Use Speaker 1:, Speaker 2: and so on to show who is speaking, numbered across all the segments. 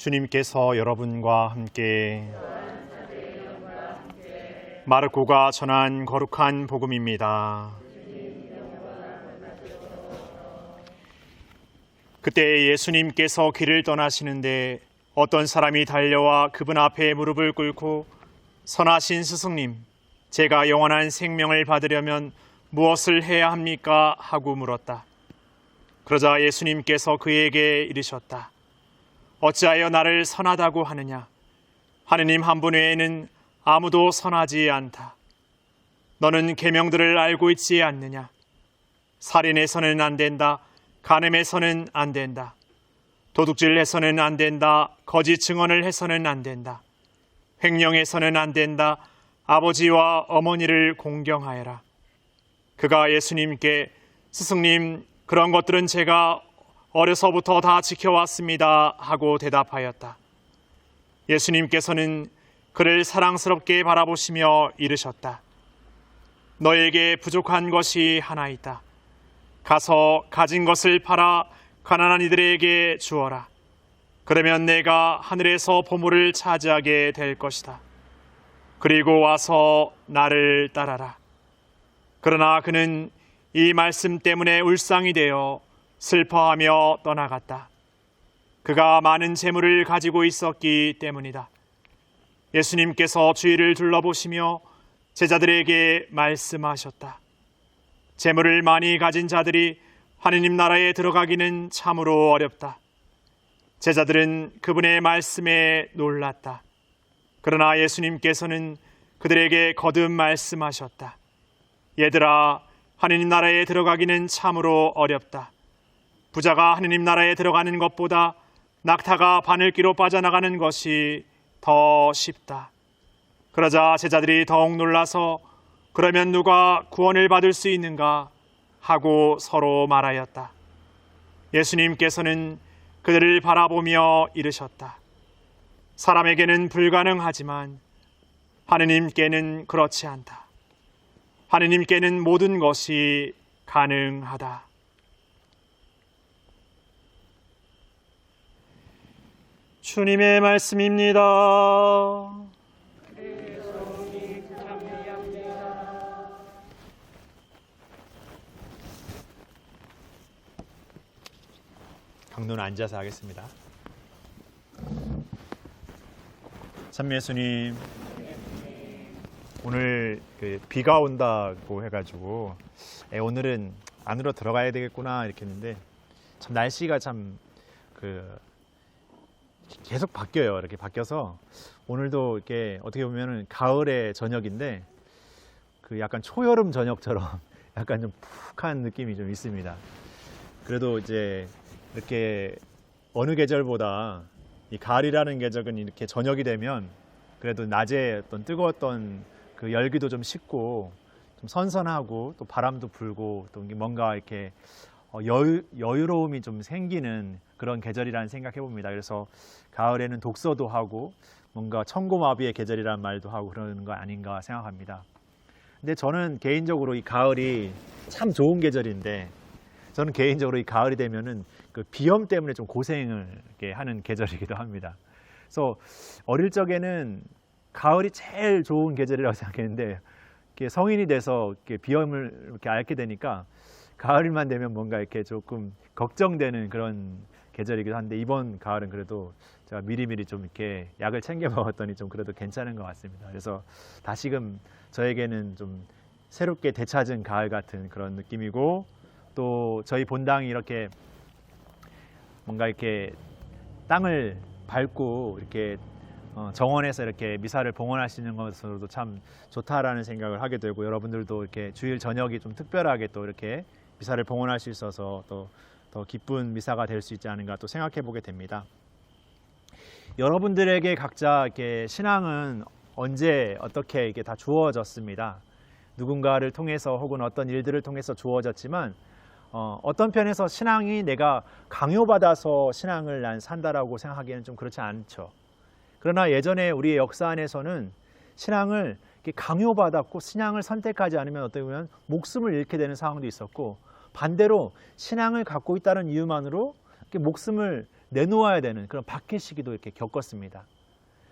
Speaker 1: 주님께서 여러분과 함께 마르코가 전한 거룩한 복음입니다. 그때 예수님께서 길을 떠나시는데 어떤 사람이 달려와 그분 앞에 무릎을 꿇고 선하신 스승님, 제가 영원한 생명을 받으려면 무엇을 해야 합니까? 하고 물었다. 그러자 예수님께서 그에게 이르셨다. 어찌하여 나를 선하다고 하느냐? 하느님 한 분 외에는 아무도 선하지 않다. 너는 계명들을 알고 있지 않느냐? 살인해서는 안 된다. 간음해서는 안 된다. 도둑질해서는 안 된다. 거짓 증언을 해서는 안 된다. 횡령해서는 안 된다. 아버지와 어머니를 공경하여라. 그가 예수님께 스승님 그런 것들은 제가 어려서부터 다 지켜왔습니다 하고 대답하였다. 예수님께서는 그를 사랑스럽게 바라보시며 이르셨다. 너에게 부족한 것이 하나 있다. 가서 가진 것을 팔아 가난한 이들에게 주어라. 그러면 내가 하늘에서 보물을 차지하게 될 것이다. 그리고 와서 나를 따라라. 그러나 그는 이 말씀 때문에 울상이 되어 슬퍼하며 떠나갔다. 그가 많은 재물을 가지고 있었기 때문이다. 예수님께서 주위를 둘러보시며 제자들에게 말씀하셨다. 재물을 많이 가진 자들이 하느님 나라에 들어가기는 참으로 어렵다. 제자들은 그분의 말씀에 놀랐다. 그러나 예수님께서는 그들에게 거듭 말씀하셨다. 얘들아, 하느님 나라에 들어가기는 참으로 어렵다. 부자가 하느님 나라에 들어가는 것보다 낙타가 바늘기로 빠져나가는 것이 더 쉽다. 그러자 제자들이 더욱 놀라서 그러면 누가 구원을 받을 수 있는가 하고 서로 말하였다. 예수님께서는 그들을 바라보며 이르셨다. 사람에게는 불가능하지만 하느님께는 그렇지 않다. 하느님께는 모든 것이 가능하다. 주님의 말씀입니다. 강도는 앉아서 하겠습니다. 참미 예수님, 오늘 그 비가 온다고 해가지고 에, 오늘은 안으로 들어가야 되겠구나 이렇게 했는데 참 날씨가 참그 계속 바뀌어요. 이렇게 바뀌어서 오늘도 이렇게 어떻게 보면은 가을의 저녁인데 그 약간 초여름 저녁처럼 약간 좀 푹한 느낌이 좀 있습니다. 그래도 이제 이렇게 어느 계절보다 이 가을이라는 계절은 이렇게 저녁이 되면 그래도 낮에 어떤 뜨거웠던 그 열기도 좀 식고 좀 선선하고 또 바람도 불고 또 뭔가 이렇게 어, 여유, 여유로움이 좀 생기는 그런 계절이라는 생각해 봅니다. 그래서 가을에는 독서도 하고 뭔가 청고마비의 계절이라는 말도 하고 그러는 거 아닌가 생각합니다. 근데 저는 개인적으로 이 가을이 참 좋은 계절인데 저는 개인적으로 이 가을이 되면은 그 비염 때문에 좀 고생을 하는 계절이기도 합니다. 그래서 어릴 적에는 가을이 제일 좋은 계절이라고 생각했는데 성인이 돼서 비염을 이렇게 앓게 되니까 가을만 되면 뭔가 이렇게 조금 걱정되는 그런 계절이기도 한데 이번 가을은 그래도 제가 미리미리 좀 이렇게 약을 챙겨 먹었더니 좀 그래도 괜찮은 것 같습니다. 그래서 다시금 저에게는 좀 새롭게 되찾은 가을 같은 그런 느낌이고 또 저희 본당이 이렇게 뭔가 이렇게 땅을 밟고 이렇게 어, 정원에서 이렇게 미사를 봉헌하시는 것으로도 참 좋다라는 생각을 하게 되고 여러분들도 이렇게 주일 저녁이 좀 특별하게 또 이렇게 미사를 봉헌할 수 있어서 또 더 기쁜 미사가 될 수 있지 않은가 또 생각해 보게 됩니다. 여러분들에게 각자 이렇게 신앙은 언제 어떻게 이게 다 주어졌습니다. 누군가를 통해서 혹은 어떤 일들을 통해서 주어졌지만 어, 어떤 편에서 신앙이 내가 강요받아서 신앙을 난 산다라고 생각하기에는 좀 그렇지 않죠. 그러나 예전에 우리의 역사 안에서는 신앙을 강요받았고 신앙을 선택하지 않으면 어떻게 보면 목숨을 잃게 되는 상황도 있었고 반대로 신앙을 갖고 있다는 이유만으로 목숨을 내놓아야 되는 그런 박해 시기도 이렇게 겪었습니다.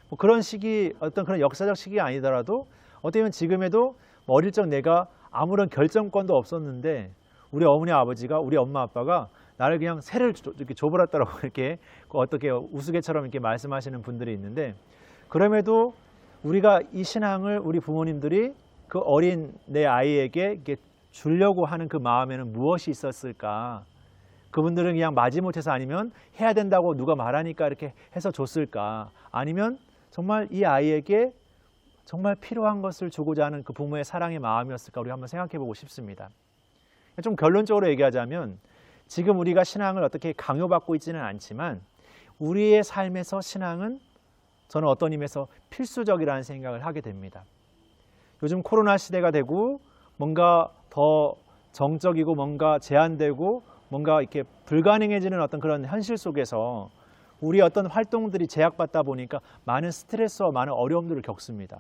Speaker 1: 뭐 그런 시기 어떤 그런 역사적 시기가 아니더라도 어떻게 보면 지금에도 뭐 어릴 적 내가 아무런 결정권도 없었는데 우리 어머니 아버지가 우리 엄마 아빠가 나를 그냥 새를 줘- 이렇게 줘버렸다라고 이렇게 그 어떻게 우스개처럼 이렇게 말씀하시는 분들이 있는데 그럼에도 우리가 이 신앙을 우리 부모님들이 그 어린 내 아이에게 이렇게 주려고 하는 그 마음에는 무엇이 있었을까? 그분들은 그냥 마지못해서 아니면 해야 된다고 누가 말하니까 이렇게 해서 줬을까? 아니면 정말 이 아이에게 정말 필요한 것을 주고자 하는 그 부모의 사랑의 마음이었을까? 우리 한번 생각해 보고 싶습니다. 좀 결론적으로 얘기하자면 지금 우리가 신앙을 어떻게 강요받고 있지는 않지만 우리의 삶에서 신앙은 저는 어떤 의미에서 필수적이라는 생각을 하게 됩니다. 요즘 코로나 시대가 되고 뭔가 더 정적이고 뭔가 제한되고 뭔가 이렇게 불가능해지는 어떤 그런 현실 속에서 우리 어떤 활동들이 제약받다 보니까 많은 스트레스와 많은 어려움들을 겪습니다.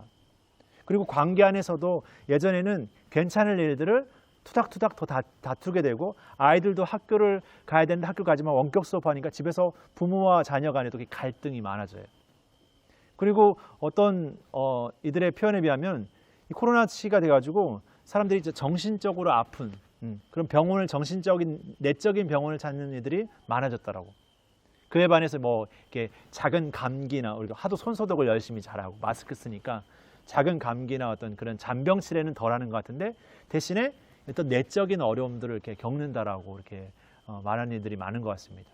Speaker 1: 그리고 관계 안에서도 예전에는 괜찮을 일들을 투닥투닥 더 다, 다투게 되고 아이들도 학교를 가야 되는데 학교 가지만 원격 수업하니까 집에서 부모와 자녀 간에도 갈등이 많아져요. 그리고 어떤 어, 이들의 표현에 비하면 이 코로나 시가 돼가지고 사람들이 이제 정신적으로 아픈 음, 그런 병원을 정신적인 내적인 병원을 찾는 이들이 많아졌더라고. 그에 반해서 뭐 이렇게 작은 감기나 우리가 하도 손 소독을 열심히 잘하고 마스크 쓰니까 작은 감기나 어떤 그런 잔병 치레는 덜하는 것 같은데 대신에 어떤 내적인 어려움들을 이렇게 겪는다라고 이렇게 어, 말하는 이들이 많은 것 같습니다.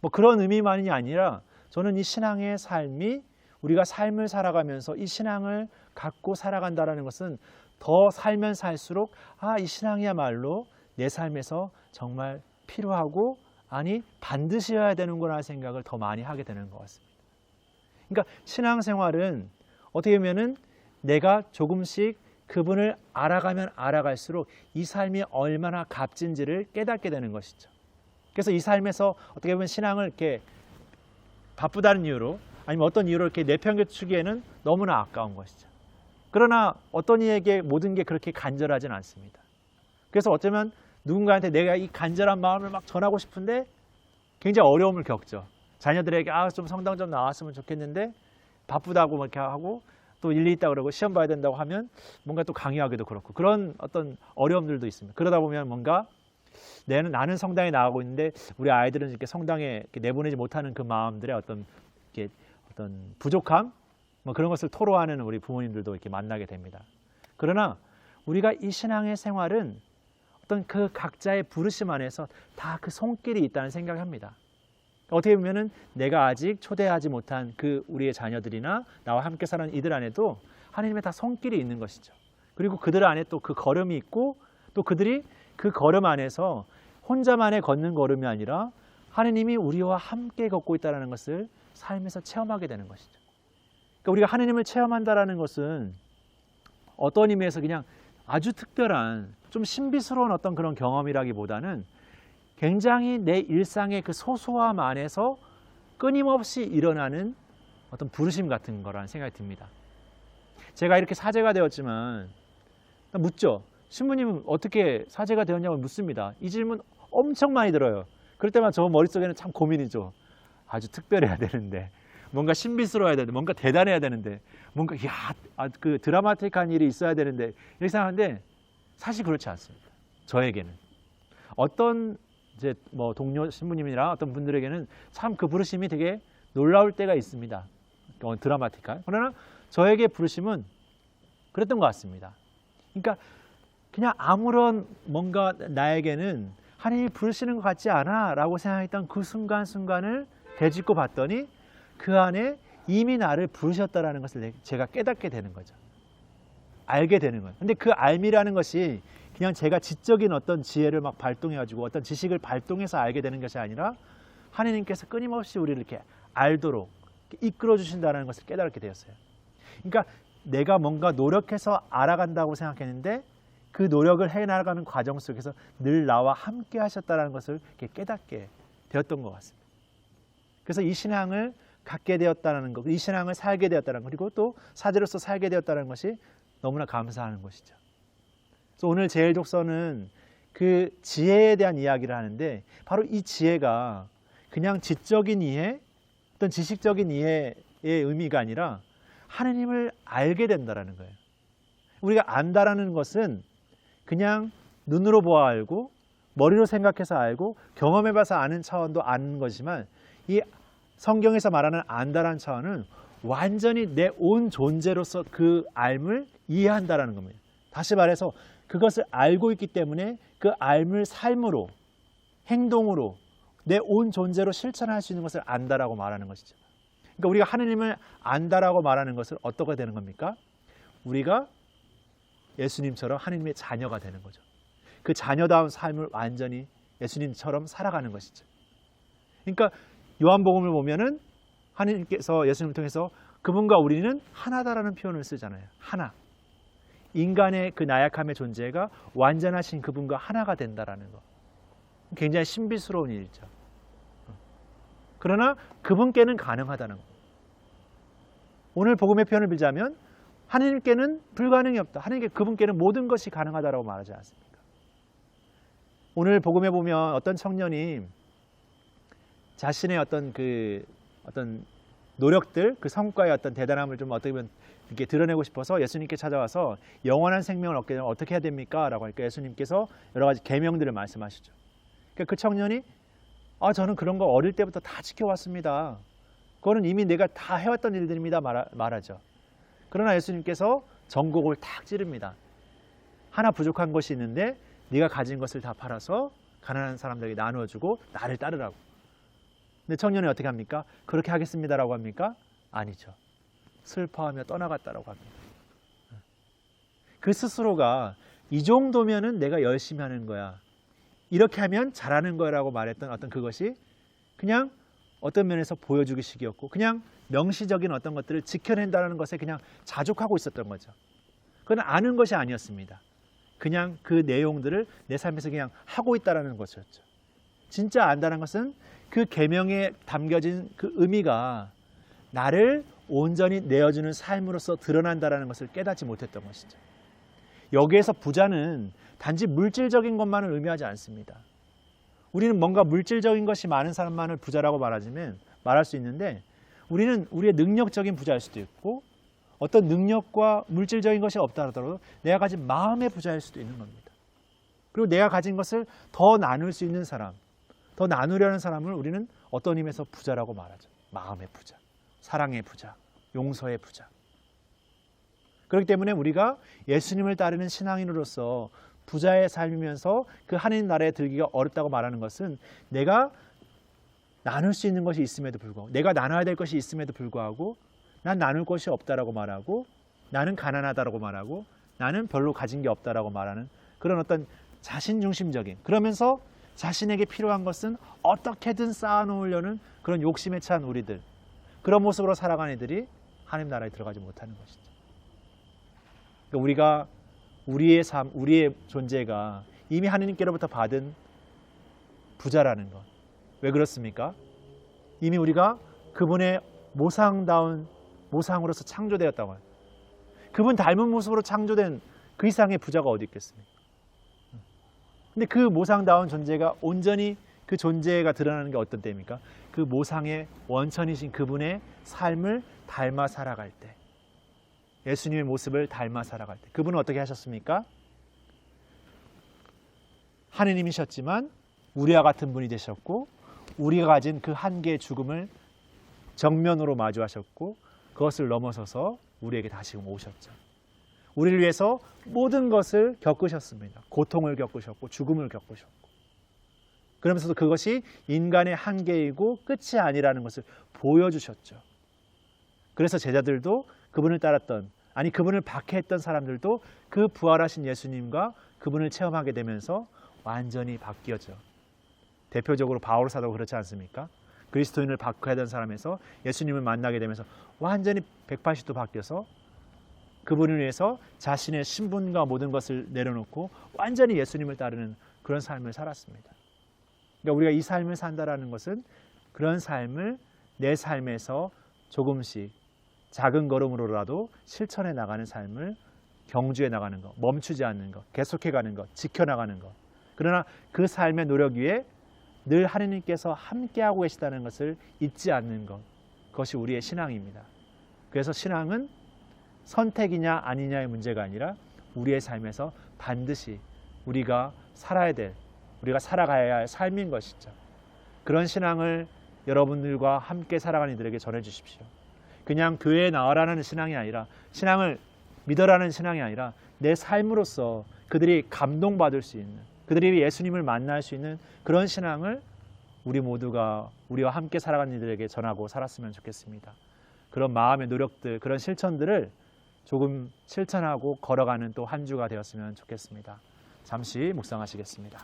Speaker 1: 뭐 그런 의미만이 아니라 저는 이 신앙의 삶이 우리가 삶을 살아가면서 이 신앙을 갖고 살아간다라는 것은 더 살면 살수록 아, 이 신앙이야말로 내 삶에서 정말 필요하고 아니 반드시 해야 되는구나 생각을 더 많이 하게 되는 것 같습니다. 그러니까 신앙생활은 어떻게 보면은 내가 조금씩 그분을 알아가면 알아갈수록 이 삶이 얼마나 값진지를 깨닫게 되는 것이죠. 그래서 이 삶에서 어떻게 보면 신앙을 이렇게 바쁘다는 이유로 아니면 어떤 이유로 이렇게 내팽개치기에는 너무나 아까운 것이죠. 그러나 어떤 이에게 모든 게 그렇게 간절하진 않습니다. 그래서 어쩌면 누군가한테 내가 이 간절한 마음을 막 전하고 싶은데 굉장히 어려움을 겪죠. 자녀들에게 아 좀 성당 좀 나왔으면 좋겠는데 바쁘다고 뭐 이렇게 하고 또 일이 있다 그러고 시험 봐야 된다고 하면 뭔가 또 강요하기도 그렇고 그런 어떤 어려움들도 있습니다. 그러다 보면 뭔가 내는 나는 성당에 나가고 있는데 우리 아이들은 이렇게 성당에 이렇게 내보내지 못하는 그 마음들의 어떤 이렇게 어떤 부족함 뭐 그런 것을 토로하는 우리 부모님들도 이렇게 만나게 됩니다. 그러나 우리가 이 신앙의 생활은 어떤 그 각자의 부르심 안에서 다 그 손길이 있다는 생각을 합니다. 어떻게 보면은 내가 아직 초대하지 못한 그 우리의 자녀들이나 나와 함께 사는 이들 안에도 하나님의 다 손길이 있는 것이죠. 그리고 그들 안에 또 그 걸음이 있고 또 그들이 그 걸음 안에서 혼자만의 걷는 걸음이 아니라 하나님이 우리와 함께 걷고 있다는 것을 삶에서 체험하게 되는 것이죠. 그러니까 우리가 하나님을 체험한다라는 것은 어떤 의미에서 그냥 아주 특별한 좀 신비스러운 어떤 그런 경험이라기보다는 굉장히 내 일상의 그 소소함 안에서 끊임없이 일어나는 어떤 부르심 같은 거라는 생각이 듭니다. 제가 이렇게 사제가 되었지만 묻죠. 신부님은 어떻게 사제가 되었냐고 묻습니다. 이 질문 엄청 많이 들어요. 그럴 때만 저 머릿속에는 참 고민이죠. 아주 특별해야 되는데 뭔가 신비스러워야 되는데 뭔가 대단해야 되는데 뭔가 야그 드라마틱한 일이 있어야 되는데 이렇게 생각하는데 사실 그렇지 않습니다. 저에게는 어떤 이제 뭐 동료 신부님이나 어떤 분들에게는 참 그 부르심이 되게 놀라울 때가 있습니다. 어, 드라마틱한. 그러나 저에게 부르심은 그랬던 것 같습니다. 그러니까 그냥 아무런 뭔가 나에게는 하나님이 부르시는 것 같지 않아 라고 생각했던 그 순간순간을 되짚고 봤더니 그 안에 이미 나를 부르셨다라는 것을 제가 깨닫게 되는 거죠. 알게 되는 거예요. 근데 그 알미라는 것이 그냥 제가 지적인 어떤 지혜를 막 발동해가지고 어떤 지식을 발동해서 알게 되는 것이 아니라 하나님께서 끊임없이 우리를 이렇게 알도록 이끌어 주신다는 것을 깨닫게 되었어요. 그러니까 내가 뭔가 노력해서 알아간다고 생각했는데 그 노력을 해 나가는 과정 속에서 늘 나와 함께 하셨다는 것을 깨닫게 되었던 것 같습니다. 그래서 이 신앙을 갖게 되었다는 것, 이 신앙을 살게 되었다는 것, 그리고 또 사제로서 살게 되었다는 것이 너무나 감사하는 것이죠. 그래서 오늘 제일독서는 그 지혜에 대한 이야기를 하는데 바로 이 지혜가 그냥 지적인 이해, 어떤 지식적인 이해의 의미가 아니라 하느님을 알게 된다라는 거예요. 우리가 안다라는 것은 그냥 눈으로 보아 알고 머리로 생각해서 알고 경험해봐서 아는 차원도 아는 거지만 이 성경에서 말하는 안다라는 차원은 완전히 내 온 존재로서 그 알을 이해한다라는 겁니다. 다시 말해서 그것을 알고 있기 때문에 그 알을 삶으로 행동으로 내 온 존재로 실천할 수 있는 것을 안다라고 말하는 것이죠. 그러니까 우리가 하느님을 안다라고 말하는 것은 어떻게 되는 겁니까? 우리가 예수님처럼 하느님의 자녀가 되는 거죠. 그 자녀다운 삶을 완전히 예수님처럼 살아가는 것이죠. 그러니까 요한복음을 보면은 하느님께서 예수님을 통해서 그분과 우리는 하나다라는 표현을 쓰잖아요. 하나. 인간의 그 나약함의 존재가 완전하신 그분과 하나가 된다라는 거. 굉장히 신비스러운 일이죠. 그러나 그분께는 가능하다는 거. 오늘 복음의 표현을 빌자면 하느님께는 불가능이 없다. 하느님께 그분께는 모든 것이 가능하다라고 말하지 않습니까? 오늘 복음에 보면 어떤 청년이 자신의 어떤 그 어떤 노력들, 그 성과의 어떤 대단함을 좀 어떻게 보면 이렇게 드러내고 싶어서 예수님께 찾아와서 영원한 생명을 얻게 되면 어떻게 해야 됩니까? 라고 하니까 예수님께서 여러 가지 계명들을 말씀하시죠. 그러니까 그 청년이 아 저는 그런 거 어릴 때부터 다 지켜왔습니다. 그거는 이미 내가 다 해왔던 일들입니다. 말하, 말하죠. 그러나 예수님께서 전곡을 탁 찌릅니다. 하나 부족한 것이 있는데 네가 가진 것을 다 팔아서 가난한 사람들에게 나누어주고 나를 따르라고. 근데 청년이 어떻게 합니까? 그렇게 하겠습니다라고 합니까? 아니죠. 슬퍼하며 떠나갔다라고 합니다. 그 스스로가 이 정도면은 내가 열심히 하는 거야. 이렇게 하면 잘하는 거라고 말했던 어떤 그것이 그냥 어떤 면에서 보여주기식이었고 그냥 명시적인 어떤 것들을 지켜낸다는 것에 그냥 자족하고 있었던 거죠. 그건 아는 것이 아니었습니다. 그냥 그 내용들을 내 삶에서 그냥 하고 있다라는 것이었죠. 진짜 안다는 것은 그 계명에 담겨진 그 의미가 나를 온전히 내어주는 삶으로서 드러난다라는 것을 깨닫지 못했던 것이죠. 여기에서 부자는 단지 물질적인 것만을 의미하지 않습니다. 우리는 뭔가 물질적인 것이 많은 사람만을 부자라고 말하지만 말할 수 있는데 우리는 우리의 능력적인 부자일 수도 있고 어떤 능력과 물질적인 것이 없다 하더라도 내가 가진 마음의 부자일 수도 있는 겁니다. 그리고 내가 가진 것을 더 나눌 수 있는 사람, 더 나누려는 사람을 우리는 어떤 의미에서 부자라고 말하죠. 마음의 부자, 사랑의 부자, 용서의 부자. 그렇기 때문에 우리가 예수님을 따르는 신앙인으로서 부자의 삶이면서 그 하나님 나라에 들기가 어렵다고 말하는 것은 내가 나눌 수 있는 것이 있음에도 불구하고 내가 나눠야 될 것이 있음에도 불구하고 난 나눌 것이 없다라고 말하고 나는 가난하다라고 말하고 나는 별로 가진 게 없다라고 말하는 그런 어떤 자신 중심적인 그러면서 자신에게 필요한 것은 어떻게든 쌓아놓으려는 그런 욕심에 찬 우리들 그런 모습으로 살아가는 애들이 하나님 나라에 들어가지 못하는 것이죠. 그러니까 우리가 우리의 삶, 우리의 존재가 이미 하느님께로부터 받은 부자라는 것. 왜 그렇습니까? 이미 우리가 그분의 모상다운 모상으로서 창조되었다고 해요. 그분 닮은 모습으로 창조된 그 이상의 부자가 어디 있겠습니까? 근데 그 모상다운 존재가 온전히 그 존재가 드러나는 게 어떤 때입니까? 그 모상의 원천이신 그분의 삶을 닮아 살아갈 때. 예수님의 모습을 닮아 살아갈 때. 그분은 어떻게 하셨습니까? 하느님이셨지만 우리와 같은 분이 되셨고 우리가 가진 그 한계의 죽음을 정면으로 마주하셨고 그것을 넘어서서 우리에게 다시 오셨죠. 우리를 위해서 모든 것을 겪으셨습니다. 고통을 겪으셨고 죽음을 겪으셨고 그러면서도 그것이 인간의 한계이고 끝이 아니라는 것을 보여주셨죠. 그래서 제자들도 그분을 따랐던 아니 그분을 박해했던 사람들도 그 부활하신 예수님과 그분을 체험하게 되면서 완전히 바뀌어져. 대표적으로 바울 사도가 그렇지 않습니까? 그리스도인을 박해하던 사람에서 예수님을 만나게 되면서 완전히 180도 바뀌어서 그분을 위해서 자신의 신분과 모든 것을 내려놓고 완전히 예수님을 따르는 그런 삶을 살았습니다. 그러니까 우리가 이 삶을 산다라는 것은 그런 삶을 내 삶에서 조금씩 작은 걸음으로라도 실천해 나가는 삶을 경주해 나가는 것, 멈추지 않는 것, 계속해 가는 것, 지켜 나가는 것. 그러나 그 삶의 노력 위에 늘 하느님께서 함께하고 계시다는 것을 잊지 않는 것. 그것이 우리의 신앙입니다. 그래서 신앙은 선택이냐 아니냐의 문제가 아니라 우리의 삶에서 반드시 우리가 살아야 될, 우리가 살아가야 할 삶인 것이죠. 그런 신앙을 여러분들과 함께 살아가는 이들에게 전해 주십시오. 그냥 교회에 나와라는 신앙이 아니라 신앙을 믿어라는 신앙이 아니라 내 삶으로서 그들이 감동받을 수 있는 그들이 예수님을 만날 수 있는 그런 신앙을 우리 모두가 우리와 함께 살아가는 이들에게 전하고 살았으면 좋겠습니다. 그런 마음의 노력들, 그런 실천들을 조금 실천하고 걸어가는 또 한 주가 되었으면 좋겠습니다. 잠시 묵상하시겠습니다.